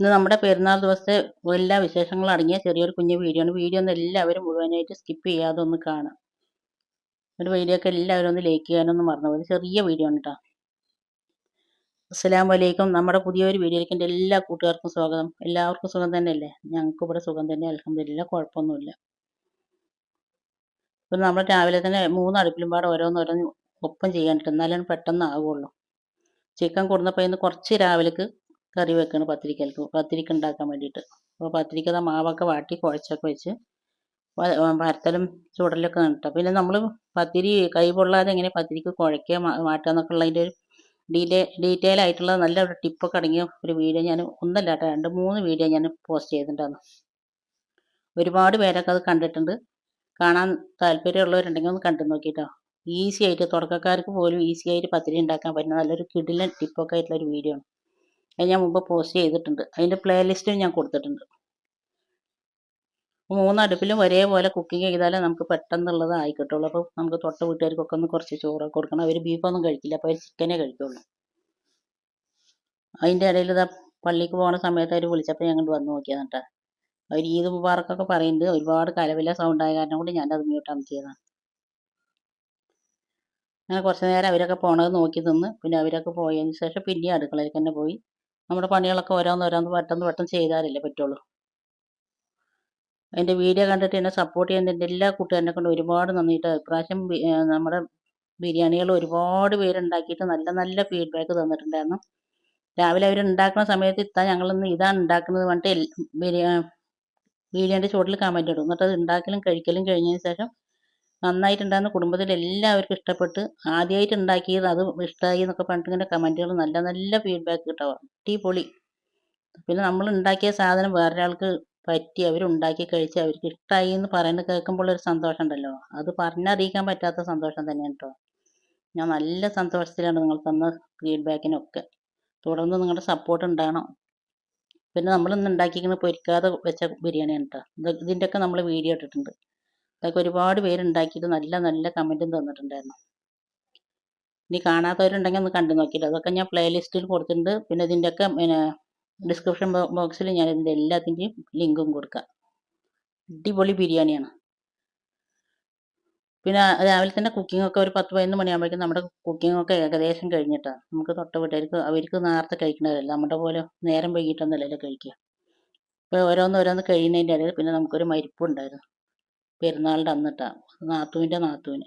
ഇന്ന് നമ്മുടെ പെരുന്നാൾ ദിവസത്തെ എല്ലാ വിശേഷങ്ങളും അടങ്ങിയ ചെറിയൊരു കുഞ്ഞു വീഡിയോ ആണ്. വീഡിയോ ഒന്ന് എല്ലാവരും മുഴുവനായിട്ട് സ്കിപ്പ് ചെയ്യാതെ ഒന്ന് കാണാം. ഒരു വീഡിയോ ഒക്കെ എല്ലാവരും ഒന്ന് ലൈക്ക് ചെയ്യാനൊന്നും മറന്നു പോയി. ചെറിയ വീഡിയോ ആണ് കേട്ടോ അസ്സലാം വലൈക്കും നമ്മുടെ പുതിയൊരു വീഡിയോയിലേക്ക് എന്റെ എല്ലാ കൂട്ടുകാർക്കും സ്വാഗതം. എല്ലാവർക്കും സുഖം തന്നെയല്ലേ? ഞങ്ങൾക്ക് ഇവിടെ സുഖം തന്നെ. അലഹമില്ല കുഴപ്പമൊന്നുമില്ല. ഇപ്പം നമ്മൾ രാവിലെ തന്നെ മൂന്ന് അടുപ്പിലും പാടെ ഓരോന്നോരോന്ന് ഒപ്പം ചെയ്യാനിട്ട് എന്നാലും പെട്ടെന്ന് ആവുള്ളൂ. ചിക്കൻ കൊടുന്നപ്പോൾ ഇന്ന് കുറച്ച് രാവിലേക്ക് കറി വെക്കണം പത്തിരിക്കൽക്ക് പത്തിരിക്ക ഉണ്ടാക്കാൻ വേണ്ടിയിട്ട് അപ്പോൾ പത്തിരിക്കത മാവൊക്കെ വാട്ടി കുഴച്ചൊക്കെ വെച്ച് പരത്തലും ചുടലൊക്കെ നട്ടോ പിന്നെ നമ്മൾ പത്തിരി കൈ പൊള്ളാതെ എങ്ങനെ പത്തിരിക്ക് കുഴയ്ക്കുക മാറ്റുക എന്നൊക്കെ ഉള്ളതിന്റെ ഒരു ഡീറ്റെയിൽ ഡീറ്റെയിൽ ആയിട്ടുള്ള നല്ല ഒരു ടിപ്പൊക്കെ അടങ്ങിയ ഒരു വീഡിയോ ഞാൻ ഒന്നല്ല കേട്ടോ രണ്ട് മൂന്ന് വീഡിയോ ഞാൻ പോസ്റ്റ് ചെയ്തിട്ടുണ്ടായിരുന്നു. ഒരുപാട് പേരൊക്കെ അത് കണ്ടിട്ടുണ്ട്. കാണാൻ താല്പര്യമുള്ളവരുണ്ടെങ്കിൽ ഒന്ന് കണ്ടു നോക്കിയിട്ടോ ഈസി ആയിട്ട് തുടക്കക്കാർക്ക് പോലും ഈസി ആയിട്ട് പത്തിരി ഉണ്ടാക്കാൻ പറ്റുന്ന നല്ലൊരു കിടിലൻ ടിപ്പൊക്കെ ആയിട്ടുള്ള ഒരു വീഡിയോ ആണ്. അത് ഞാൻ മുമ്പ് പോസ്റ്റ് ചെയ്തിട്ടുണ്ട്. അതിന്റെ പ്ലേലിസ്റ്റും ഞാൻ കൊടുത്തിട്ടുണ്ട്. മൂന്ന് അടുപ്പിലും ഒരേപോലെ കുക്കിംഗ് ചെയ്താലേ നമുക്ക് പെട്ടെന്നുള്ളത് ആയി കിട്ടുള്ളൂ അപ്പോൾ നമുക്ക് തൊട്ട വീട്ടുകാർക്കൊക്കെ ഒന്ന് കുറച്ച് ചോറ് കൊടുക്കണം. അവർ ബീഫൊന്നും കഴിക്കില്ല. അപ്പോൾ അവർ ചിക്കനേ കഴിക്കുള്ളൂ. അതിന്റെ ഇടയിൽ ഇതാ പള്ളിക്ക് പോകുന്ന സമയത്ത് അവർ വിളിച്ചപ്പോൾ ഞങ്ങൾ വന്ന് നോക്കിയതാണ് കേട്ടോ അവർ ഈദ് മുബാറക്കൊക്കെ പറയുന്നത് ഒരുപാട് കലവില സൗണ്ട് ആയ കാരണം കൊണ്ട് ഞാനത് മ്യൂട്ട് അമക്കിയതാണ് അങ്ങനെ കുറച്ച് നേരം അവരൊക്കെ പോണത് നോക്കി നിന്ന്. പിന്നെ അവരൊക്കെ പോയതിന് ശേഷം പിന്നെയും അടുക്കളയിൽ തന്നെ പോയി. നമ്മുടെ പണികളൊക്കെ ഓരോന്ന് ഓരോന്ന് പെട്ടെന്ന് പെട്ടെന്ന് ചെയ്താലല്ലേ പറ്റുള്ളൂ. എന്റെ വീഡിയോ കണ്ടിട്ട് എന്നെ സപ്പോർട്ട് ചെയ്യുന്ന എന്റെ എല്ലാ കൂട്ടുകാരനെ കൊണ്ട് ഒരുപാട് നന്ദിയിട്ട് ഇപ്രാവശ്യം നമ്മുടെ ബിരിയാണികൾ ഒരുപാട് പേരുണ്ടാക്കിയിട്ട് നല്ല നല്ല ഫീഡ്ബാക്ക് തന്നിട്ടുണ്ടായിരുന്നു. രാവിലെ അവർ ഉണ്ടാക്കുന്ന സമയത്ത് ഇത്താ ഞങ്ങളിന്ന് ഇതാണ് ഉണ്ടാക്കുന്നത് പറഞ്ഞിട്ട് ബിരിയാണി വീഡിയോന്റെ ചുവട്ടിൽ കമന്റ് ഇടും. എന്നിട്ട് അത് ഉണ്ടാക്കലും കഴിക്കലും കഴിഞ്ഞതിന് ശേഷം നന്നായിട്ടുണ്ടായിരുന്ന. കുടുംബത്തിൽ എല്ലാവർക്കും ഇഷ്ടപ്പെട്ട്. ആദ്യമായിട്ട് ഉണ്ടാക്കിയത് അത് ഇഷ്ടമായി എന്നൊക്കെ പറഞ്ഞിട്ട് ഇങ്ങനെ കമന്റുകൾ നല്ല നല്ല ഫീഡ്ബാക്ക് കിട്ടാം അടിപൊളി. പിന്നെ നമ്മൾ ഉണ്ടാക്കിയ സാധനം വേറൊരാൾക്ക് പറ്റി അവരുണ്ടാക്കി കഴിച്ച് അവർക്ക് ഇഷ്ടമായി എന്ന് പറയുന്നത് കേൾക്കുമ്പോൾ ഒരു സന്തോഷം ഉണ്ടല്ലോ അത് പറഞ്ഞറിയിക്കാൻ പറ്റാത്ത സന്തോഷം തന്നെയാണ് കേട്ടോ. ഞാൻ നല്ല സന്തോഷത്തിലാണ് നിങ്ങൾ തന്ന ഫീഡ്ബാക്കിനൊക്കെ തുടർന്ന് നിങ്ങളുടെ സപ്പോർട്ട് ഉണ്ടാകണം. പിന്നെ നമ്മൾ ഇന്ന് പൊരിക്കാതെ വെച്ച ബിരിയാണിയാണ് കേട്ടോ. ഇതിന്റെയൊക്കെ നമ്മൾ വീഡിയോ ഇട്ടിട്ടുണ്ട്. അതൊക്കെ ഒരുപാട് പേരുണ്ടാക്കിയിട്ട് നല്ല നല്ല കമന്റും തന്നിട്ടുണ്ടായിരുന്നു. ഇനി കാണാത്തവരുണ്ടെങ്കിൽ ഒന്ന് കണ്ടു നോക്കിയിട്ട് അതൊക്കെ ഞാൻ പ്ലേലിസ്റ്റിൽ കൊടുത്തിട്ടുണ്ട്. പിന്നെ ഇതിന്റെയൊക്കെ പിന്നെ ഡിസ്ക്രിപ്ഷൻ ബോക്സിൽ ഞാൻ ഇതിന്റെ എല്ലാത്തിന്റെയും ലിങ്കും കൊടുക്കാം. അടിപൊളി ബിരിയാണിയാണ്. പിന്നെ രാവിലെ തന്നെ കുക്കിംഗ് ഒക്കെ ഒരു പത്ത് പതിനൊന്ന് മണിയാകുമ്പോഴേക്കും നമ്മുടെ കുക്കിംഗ് ഒക്കെ ഏകദേശം കഴിഞ്ഞിട്ടാണ് നമുക്ക് തൊട്ട വീട്ടുകാർക്ക് അവർക്ക് നേരത്തെ കഴിക്കണതല്ല നമ്മുടെ പോലെ നേരം വൈകിട്ടൊന്നുമല്ലല്ലോ കഴിക്കുക. അപ്പോൾ ഓരോന്ന് ഓരോന്ന് കഴിയുന്നതിന്റെ ഇടയിൽ പിന്നെ നമുക്കൊരു മരിപ്പുണ്ടായിരുന്നു. പെരുന്നാളിന്റെ അന്നിട്ടാണ് നാത്തുവിന്റെ നാത്തൂന്.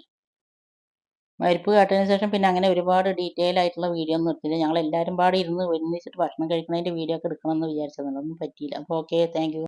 മരിപ്പ് കേട്ടതിന് ശേഷം പിന്നെ അങ്ങനെ ഒരുപാട് ഡീറ്റെയിൽ ആയിട്ടുള്ള വീഡിയോ ഒന്നും എടുത്തില്ല. ഞങ്ങൾ എല്ലാവരും പാടെ ഇരുന്ന് ഒരുമിച്ചിട്ട് ഭക്ഷണം കഴിക്കുന്നതിന്റെ വീഡിയോ ഒക്കെ എടുക്കണമെന്ന് വിചാരിച്ചതാണ്. ഒന്നും പറ്റിയില്ല. അപ്പോൾ ഓക്കെ താങ്ക്